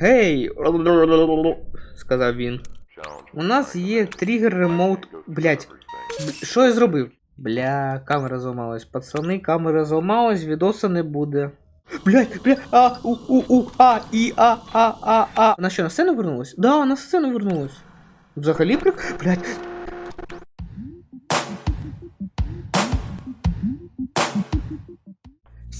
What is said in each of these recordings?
Гей! сказав він. У нас є тригер ремоут. Блять, що я зробив? Бля, камера зламалась. Пацани, камера зламалась, відоса не буде. Блять, бля, а, у, у, у, а, і, а, а, а, а. Вона що, на сцену вернулась? Да, на сцену вернулась. Взагалі прик... Блять.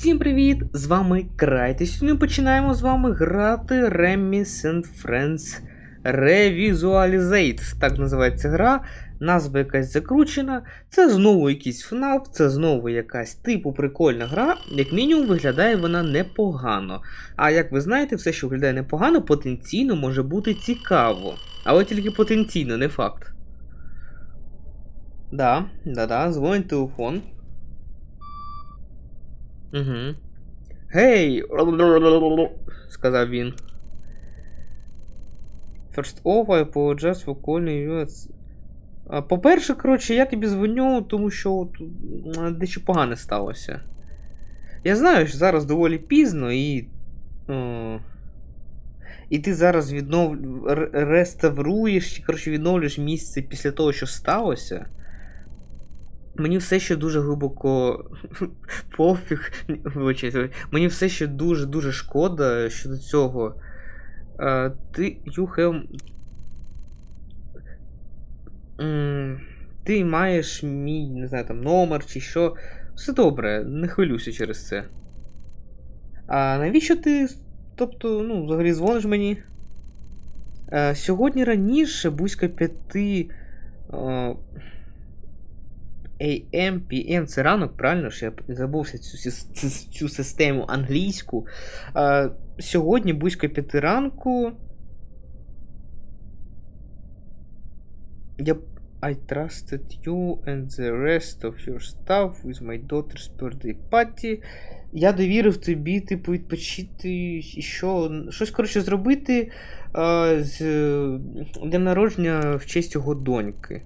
Всім привіт! З вами Крайт. І сьогодні починаємо з вами грати Remy and Friends Revisualizate. Так називається гра. Назва якась закручена. Це знову якийсь FNAF, це знову якась типу прикольна гра. Як мінімум, виглядає вона непогано. А як ви знаєте, все, що виглядає непогано, потенційно може бути цікаво. Але тільки потенційно, не факт. Да, да-да, дзвонить телефон. Угу. Гей! сказав він. First off, I apologize for calling you. at- По-перше, коротше, я тобі дзвоню, тому що от, дещо погане сталося. Я знаю, що зараз доволі пізно і. О, і ти зараз віднов... реставруєш, чи коротше, відновлюєш місце після того, що сталося. Мені все ще дуже глибоко пофіг. Мені все ще дуже-дуже шкода щодо цього. Е, ти you. М, Ти маєш мій, не знаю, там, номер чи що. Все добре, не хвилюйся через це. А навіщо ти, тобто, ну, взагалі дзвониш мені? Е, сьогодні раніше, близько п'яти. е, AM, PM, це ранок, правильно ж я забувся цю, цю, цю систему англійську. А, сьогодні близько п'яти ранку. Я. I trusted you and the rest of your stuff with my daughter's birthday party. Я довірив тобі, типу, відпочити і що. Щось, коротше, зробити а, з днем народження в честь його доньки.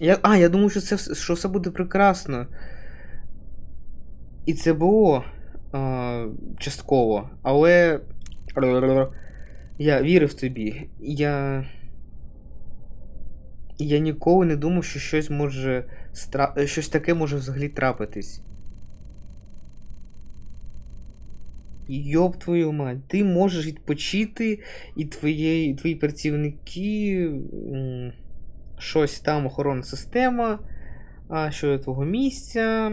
Я, а, я думав, що це що все буде прекрасно. І це було а, частково, але. Я вірив тобі. Я. Я ніколи не думав, що щось може. Стра... щось таке може взагалі трапитись. Йоп твою мать, ти можеш відпочити, і твої, твої працівники. Щось там охоронна система. А щодо твого місця.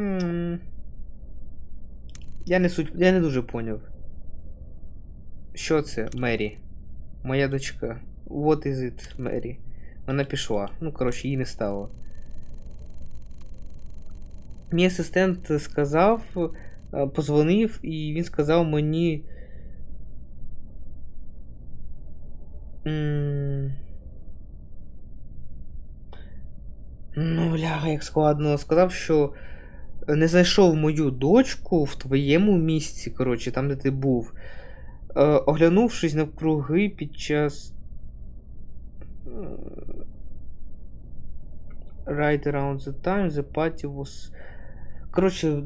Я не суть. Я не дуже поняв. Що це, Мері? Моя дочка. What is it, Мері? Вона пішла. Ну, коротше, її не стало. Мій асистент сказав, е, позвонив, і він сказав мені. М, Ну, бляха, як складно. Сказав, що не знайшов мою дочку в твоєму місці, коротше, там, де ти був. Е, оглянувшись навкруги під час. Right around the time the party was. Коротше,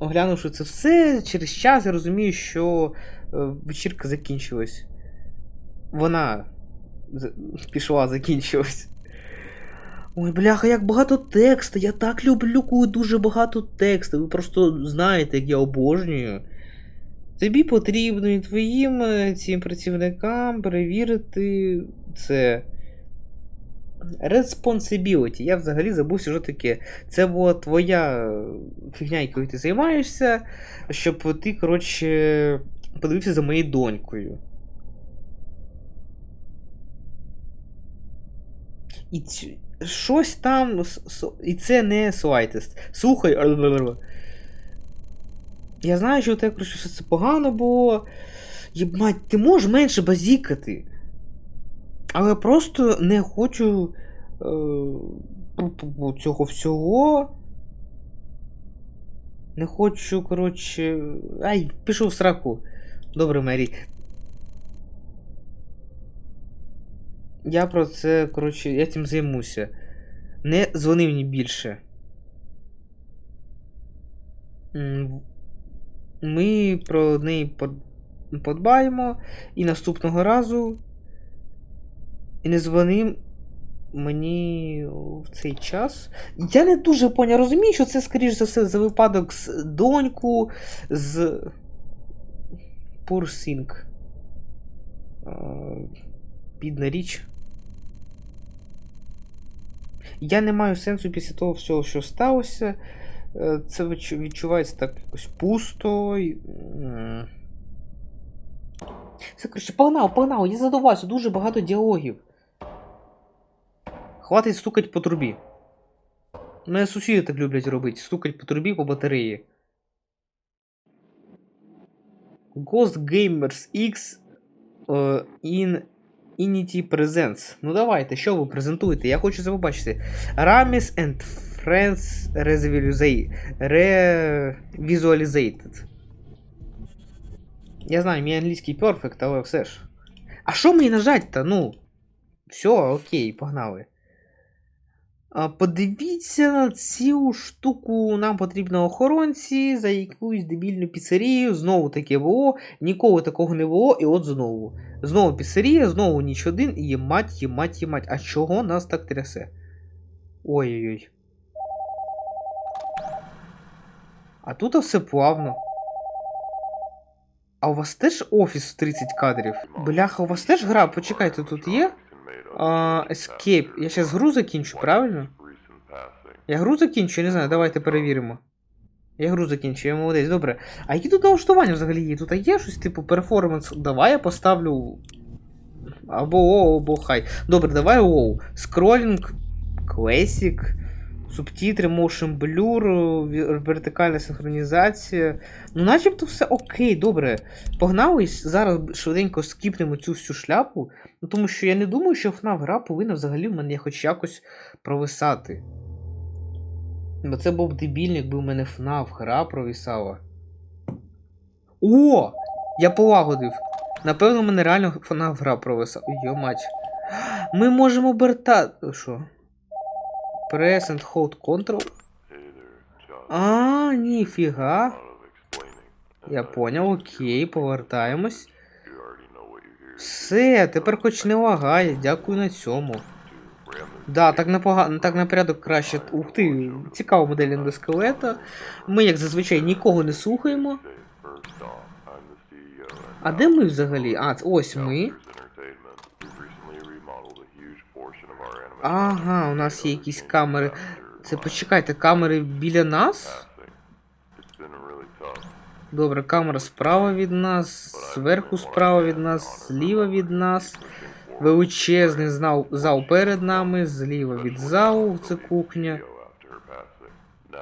оглянувши це все, через час я розумію, що е, вечірка закінчилась. Вона пішла, закінчилась. Ой, бляха, як багато тексту. Я так люблю, коли дуже багато тексту. Ви просто знаєте, як я обожнюю. Тобі потрібно і твоїм е, цим працівникам перевірити це. Responsibility. Я взагалі забувся, що таке. Це була твоя фігня, якою ти займаєшся, щоб ти, коротше, подивився за моєю донькою. І цю... щось там. с- І це не слайтест. Слухай. Я знаю, що у тебе все це погано було. Єбать, ти можеш менше базікати. Але просто не хочу е, цього всього. Не хочу, коротше. Ай, пішов в сраку. Добре, Мері. Я про це, коротше, я цим займуся. Не дзвони мені більше. Ми про неї подбаємо. І наступного разу. І не дзвони мені в цей час. Я не дуже поня розумію, що це, скоріш за все, за випадок з доньку, з. Пурсінг. Бідна річ. Я не маю сенсу після того всього, що сталося. Е, Це відчувається так якось пусто. Все, коротше, погнав, погнав, я задуваюся, дуже багато діалогів. Хватить стукать по трубі. Мене сусіди так люблять робити. Стукать по трубі по батареї. Ghost Gamers X е, in Inity Presents. Ну давайте, що ви презентуєте? Я хочу це побачити. Ramis and Friends Revisualizated. Я знаю, мій англійський perfect, але все ж. А що мені нажать-то? Ну. Все, окей, погнали. Подивіться на цю штуку. Нам потрібно охоронці за якусь дебільну піцерію. Знову таке було. Ніколи такого не було, і от знову. Знову піцерія, знову ніч один, і ємать, ємать, ємать. А чого нас так трясе? Ой-ой-ой. А тут все плавно. А у вас теж офіс 30 кадрів? Бляха, у вас теж гра? Почекайте, тут є? А, Escape. Я зараз гру закінчу, правильно? Я гру закінчу, я не знаю, давайте перевіримо. Я гру закінчу, я молодець, добре. А які тут налаштування взагалі є? Тут є щось типу перформанс. Давай я поставлю. Або оу, або хай. Добре, давай оу. Скролінг, Classic, субтитри, motion blur, вертикальна синхронізація. Ну, начебто все окей, добре. Погнали, зараз швиденько скіпнемо цю всю шляпу. Ну, тому що я не думаю, що FNAF гра повинна взагалі в мене хоч якось провисати. Бо це був б дебільно, якби в мене FNAF гра провисала. О! Я полагодив. Напевно, в мене реально FNAF гра провисала. Йо мать. Ми можемо обертати. Що? Press and hold control. А, ніфіга. Я поняв, окей, повертаємось. Все, тепер хоч не лагає, дякую на цьому. Да, так непогано, так на порядок краще. Ух ти, цікава модель ендоскелета. Ми, як зазвичай, нікого не слухаємо. А де ми взагалі? А, ось ми. Ага, у нас є якісь камери. Це почекайте, камери біля нас? Добре, камера справа від нас, зверху справа від нас, зліва від нас. Величезний зал, зал перед нами, зліва від залу, це кухня.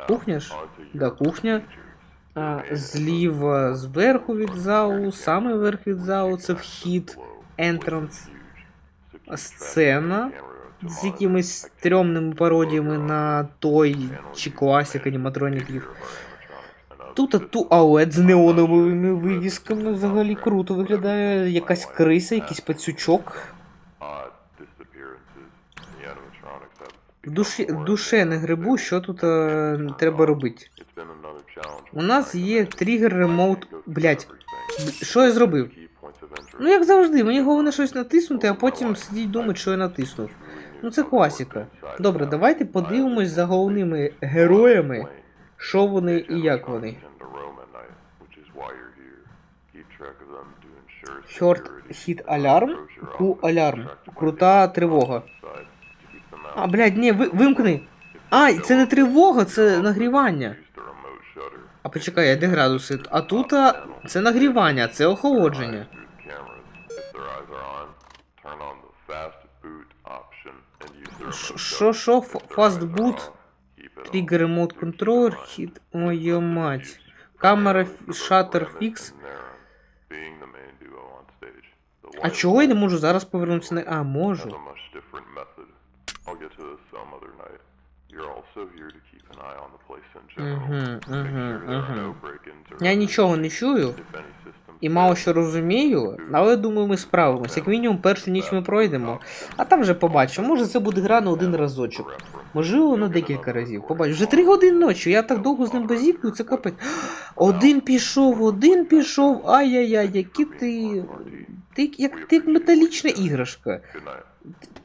Кухня ж? Да, кухня. А, зліва зверху від залу, саме верх від залу, це вхід, entrance. Сцена з якимись стрьомними пародіями на той чи класик аніматроніків. Тут а туалет з неоновими вивісками взагалі круто виглядає. Якась криса, якийсь пацючок. Душі, душе не грибу, що тут е, треба робити. У нас є тригер ремоут. Блять, що я зробив? Ну як завжди, мені головне щось натиснути, а потім сидіть думати, що я натиснув. Ну це класика. Добре, давайте подивимось за головними героями, що вони і як вони. Short hit alarm, Q alarm. Крута тривога. А, блядь, ні, ви, вимкни. А, це не тривога, це нагрівання. А почекай, де градуси? А тут а, це нагрівання, це охолодження. Ш- Що, що, Ф- fast boot, trigger remote controller, hit, ой, йо мать. Камера, ф- shutter fix. А чого я не можу зараз повернутися на... А, можу. Я нічого не чую і мало що розумію, але думаю, ми справимось. Як мінімум, першу ніч ми пройдемо, а там вже побачимо. Може це буде гра на один разочок. Можливо, на декілька разів. Побач, вже три години ночі, я так довго з ним базікую, це капець. Один пішов, один пішов. Ай-яй-яй, які ти. Ти як ти як металічна іграшка.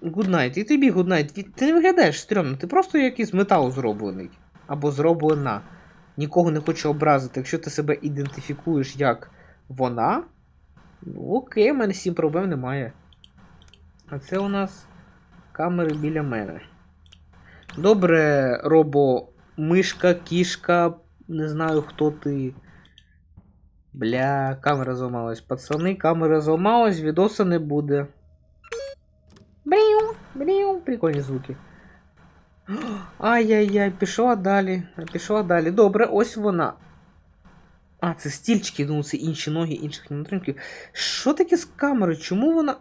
Гуднайт, і тобі гуднайт. Ти не виглядаєш стрьомно, ти просто якийсь з металу зроблений. Або зроблена. Нікого не хочу образити. Якщо ти себе ідентифікуєш як вона, ну окей, в мене з проблем немає. А це у нас камери біля мене. Добре, робо, мишка, кішка, не знаю хто ти. Бля, камера зламалась. Пацани, камера зламалась, відоса не буде. Бріу, бріу, прикольні звуки. Ай-яй-яй, пішла далі. Пішла далі. Добре, ось вона. А, це стільчики, ну це інші ноги інших аніматроніків. Що таке з камерою? Чому вона.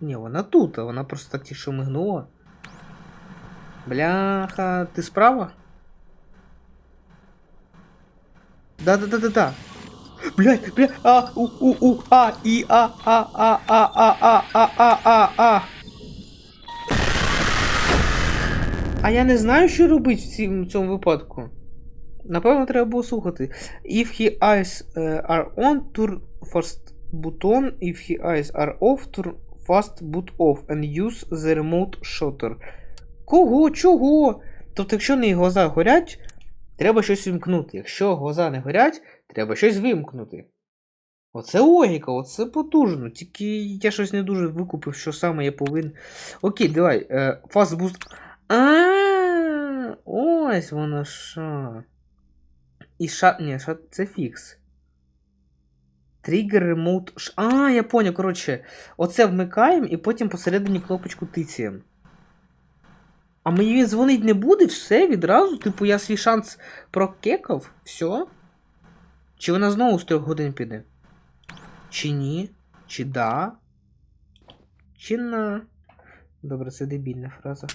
Ні, вона тут, а вона просто так тихо мигнула. Бляха, ти справа? Да-да-да-да-да. Блять, бля, а, у, у, у, а, і, а, а, а, а, а, а, а, а, а, а. А я не знаю, що робити в цім- в цьому випадку. Напевно, треба було слухати. If he eyes е, are on, turn first button. If he eyes are off, turn fast boot off and use the remote shutter. Кого? Чого? Тобто, якщо не глаза горять, треба щось вимкнути. Якщо глаза не горять, треба щось вимкнути. Оце логіка, оце потужно. Тільки я щось не дуже викупив, що саме я повинен. Окей, давай. Е, fast boost. А, ось воно що. І ша. Ні, ша... це фікс. Remote. ш- А, я поняв, коротше. Оце вмикаємо і потім посередині кнопочку тицяємо. А мені він дзвонить не буде, все відразу. Типу, я свій шанс прокекав, все. Чи вона знову з трьох годин піде? Чи ні? Чи да? Чи на. Добре, це дебільна фраза.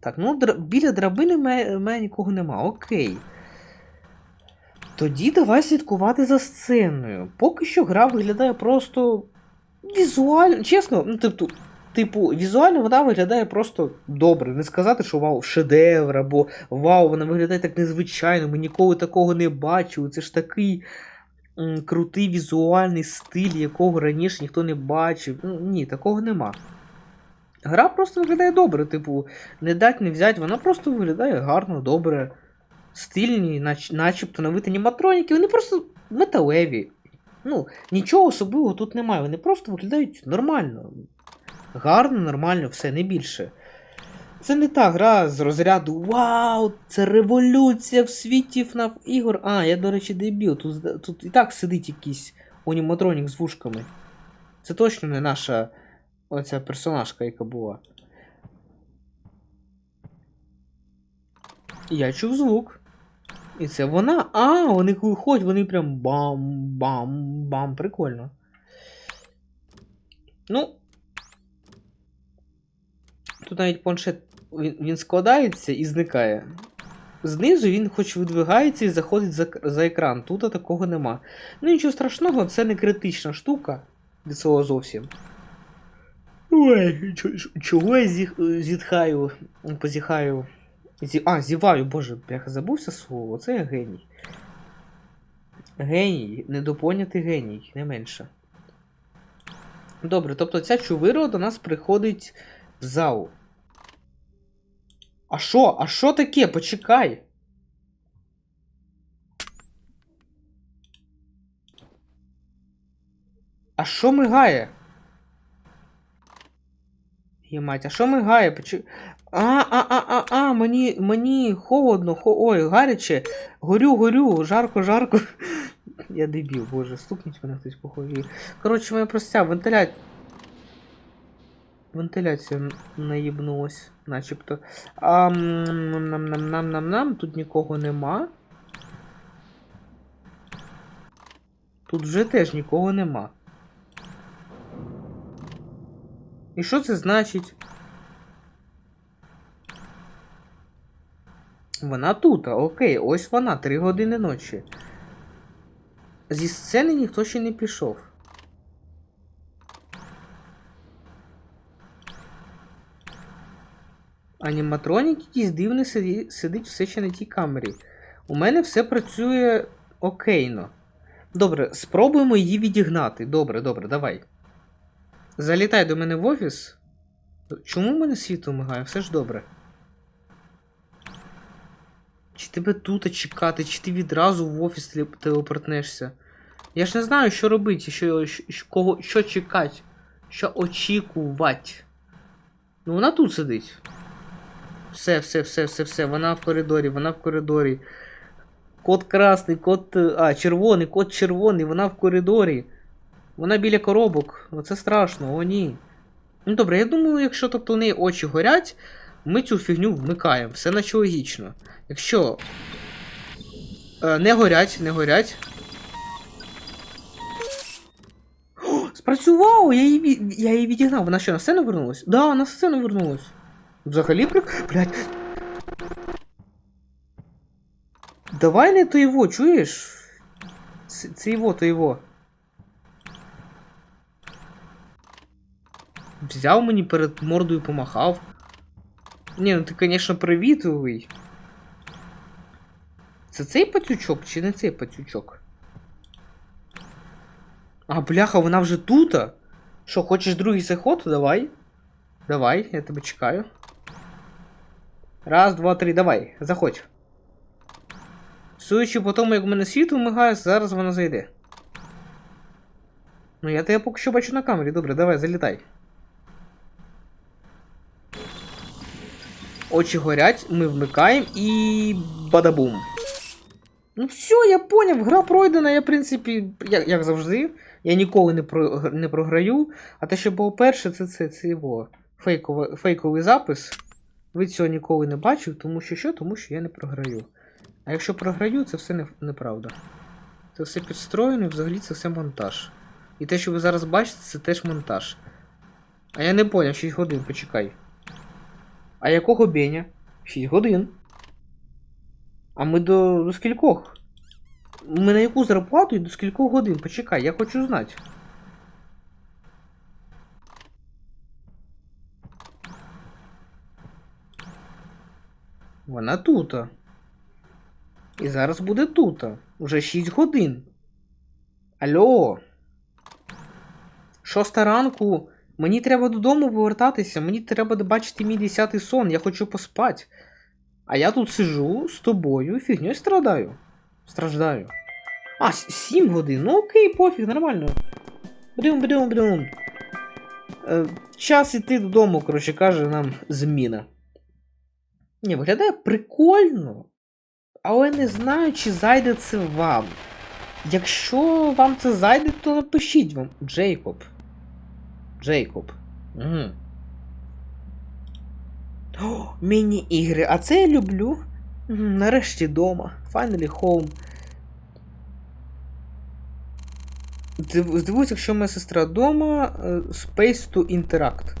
Так, ну др... біля драбини в мене, нікого нема. Окей. Тоді давай слідкувати за сценою. Поки що гра виглядає просто візуально. Чесно, ну типу, типу, візуально вона виглядає просто добре. Не сказати, що вау, шедевр, або вау, вона виглядає так незвичайно, ми ніколи такого не бачили. Це ж такий м, крутий візуальний стиль, якого раніше ніхто не бачив. Ну, ні, такого нема. Гра просто виглядає добре, типу, не дать не взять, вона просто виглядає гарно, добре. Стильні, нач, начебто новити аніматроніки, вони просто металеві. Ну, нічого особливого тут немає, вони просто виглядають нормально. Гарно, нормально, все, не більше. Це не та гра з розряду Вау! Це революція в світі FNAF ігор. А, я, до речі, дебіл. Тут, тут і так сидить якийсь аніматронік з вушками. Це точно не наша оця персонажка, яка була. Я чув звук. І це вона. А, вони коли ходять, вони прям бам-бам-бам. Прикольно. Ну. Тут навіть планшет він, складається і зникає. Знизу він хоч видвигається і заходить за, за екран. Тут такого нема. Ну нічого страшного, це не критична штука. Від слова зовсім. Ой, чого я зіх, зітхаю, позіхаю. Зі... А, зіваю, боже, бляха, забувся слово, це я геній. Геній, недопонятий геній, не менше. Добре, тобто ця чувиро до нас приходить в зал. А що? А що таке? Почекай. А що мигає? Ємать, а що мигає? Почу... А, а, а, а, а, мені, мені холодно, хо... ой, гаряче. Горю, горю, жарко, жарко. Я дебіл, боже, стукніть мене хтось похожий. Коротше, моя простя вентиляція. Вентиляція наїбнулась, начебто. А нам нам нам нам нам тут нікого нема. Тут вже теж нікого нема. І що це значить? Вона тут, окей, ось вона, 3 години ночі. Зі сцени ніхто ще не пішов. Аніматронік якийсь дивний сидить все ще на тій камері. У мене все працює окейно. Добре, спробуємо її відігнати. Добре, добре, давай. Залітай до мене в офіс. Чому в мене світло мигає? Все ж добре. Чи тебе тут чекати, чи ти відразу в офіс телепортнешся? Я ж не знаю, що робити, що, що- кого, що чекати, що очікувати. Ну вона тут сидить. Все, все, все, все, все. Вона в коридорі, вона в коридорі. Кот красний, кот. А, червоний, кот червоний, вона в коридорі. Вона біля коробок. Оце страшно, о ні. Ну добре, я думаю, якщо тобто у неї очі горять, ми цю фігню вмикаємо. Все наче логічно. Якщо. Е, не горять, не горять. О, спрацювало! Я її, я її відігнав. Вона що, на сцену вернулась? Да, на сцену вернулась. Взагалі прик. Блять. Давай не то його, чуєш? Це, це його, то його. Взяв мені перед мордою помахав. Ні, ну ти, звісно, привітливий. Це цей пацючок чи не цей пацючок? А, бляха, вона вже тута. Що, хочеш другий заход? Давай. Давай, я тебе чекаю. Раз, два, три, давай, заходь. Судячи по тому, як в мене світло мигає, зараз вона зайде. Ну, я тебе поки що бачу на камері, добре, давай, залітай. Очі горять, ми вмикаємо і. бадабум. Ну все, я поняв, гра пройдена, я, в принципі, як, як завжди, я ніколи не, про, не програю. А те, що було перше, це це, це його фейкове, фейковий запис. Ви цього ніколи не бачив, тому що що? Тому що я не програю. А якщо програю, це все не, неправда. Це все підстроєно і взагалі це все монтаж. І те, що ви зараз бачите, це теж монтаж. А я не поняв, 6 годин, почекай. А якого беня? 6 годин. А ми до, до скількох? Ми на яку зарплату і до скількох годин? Почекай, я хочу знати. Вона тута. І зараз буде тута. Уже 6 годин. Алло. Шоста ранку. Мені треба додому повертатися. Мені треба бачити мій десятий сон. Я хочу поспати. А я тут сижу з тобою і фігньою страдаю. Страждаю. А, 7 годин. Ну окей, пофіг, нормально. Бдум, бдум, бдум. Е, час іти додому, коротше, каже нам зміна. Ні, виглядає прикольно. Але не знаю, чи зайде це вам. Якщо вам це зайде, то напишіть вам. Джейкоб. Джейкоб. Угу. О, міні-ігри. А це я люблю. Нарешті дома. Finally home. Див- Здивуюсь, якщо моя сестра вдома. е, Space to Interact.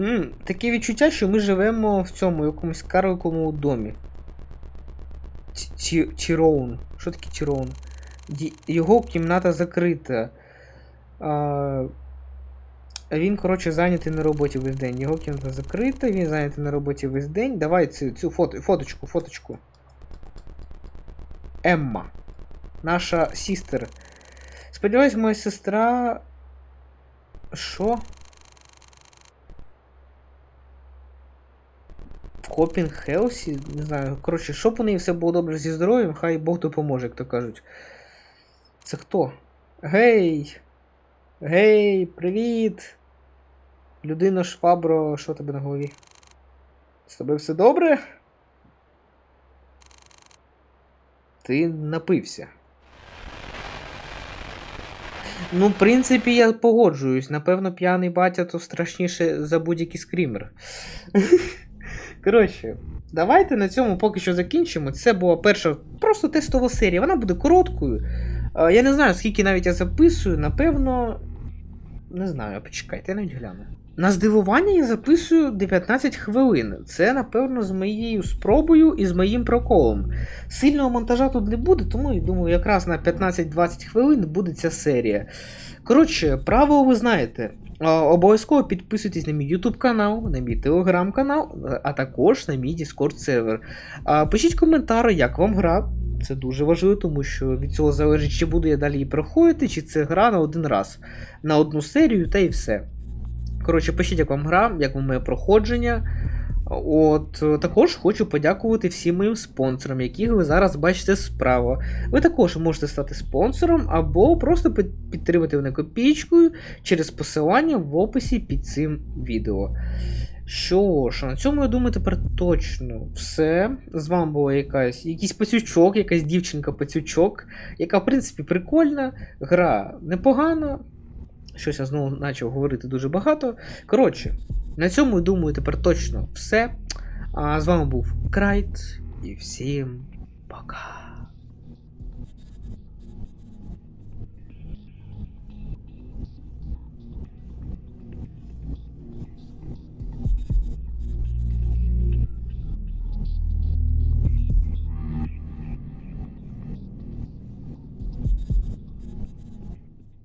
М, таке відчуття, що ми живемо в цьому якомусь карликовому домі. Ті- Що таке Тіроун? Ді- Його кімната закрита. А, він, коротше, зайнятий на роботі весь день. Його кімната закрита, він зайнятий на роботі весь день. Давай цю, цю фото, фоточку, фоточку. Емма. Наша сістер. Сподіваюсь, моя сестра. Що? Копінг Хелсі? Не знаю. Коротше, щоб у неї все було добре зі здоров'ям, хай Бог допоможе, як то кажуть. Це хто? Гей! Гей, привіт! Людина швабро, що тебе на голові? З тобою все добре? Ти напився. Ну, в принципі, я погоджуюсь. Напевно, п'яний батя то страшніше за будь-який скрімер. Коротше, давайте на цьому поки що закінчимо. Це була перша просто тестова серія. Вона буде короткою. Е, Я не знаю, скільки навіть я записую, напевно. Не знаю, почекайте, я навіть гляну. На здивування я записую 19 хвилин. Це, напевно, з моєю спробою і з моїм проколом. Сильного монтажа тут не буде, тому я думаю, якраз на 15-20 хвилин буде ця серія. Коротше, правило ви знаєте. А, Обов'язково підписуйтесь на мій YouTube канал, на мій Telegram канал, а також на мій Discord сервер. Пишіть коментарі, як вам гра. Це дуже важливо, тому що від цього залежить, чи буду я далі її проходити, чи це гра на один раз, на одну серію та і все. Коротше, пишіть, як вам гра, як вам моє проходження. От е, також хочу подякувати всім моїм спонсорам, яких ви зараз бачите справа. Ви також можете стати спонсором або просто підтримати мене копійкою через посилання в описі під цим відео. Що ж, на цьому я думаю, тепер точно все. З вами була якась якийсь пацючок, якась дівчинка-пацючок, яка, в принципі, прикольна, гра непогана. Щось я знову почав говорити дуже багато. Коротше, на цьому, думаю, тепер точно все. А з вами був Крайт і всім пока.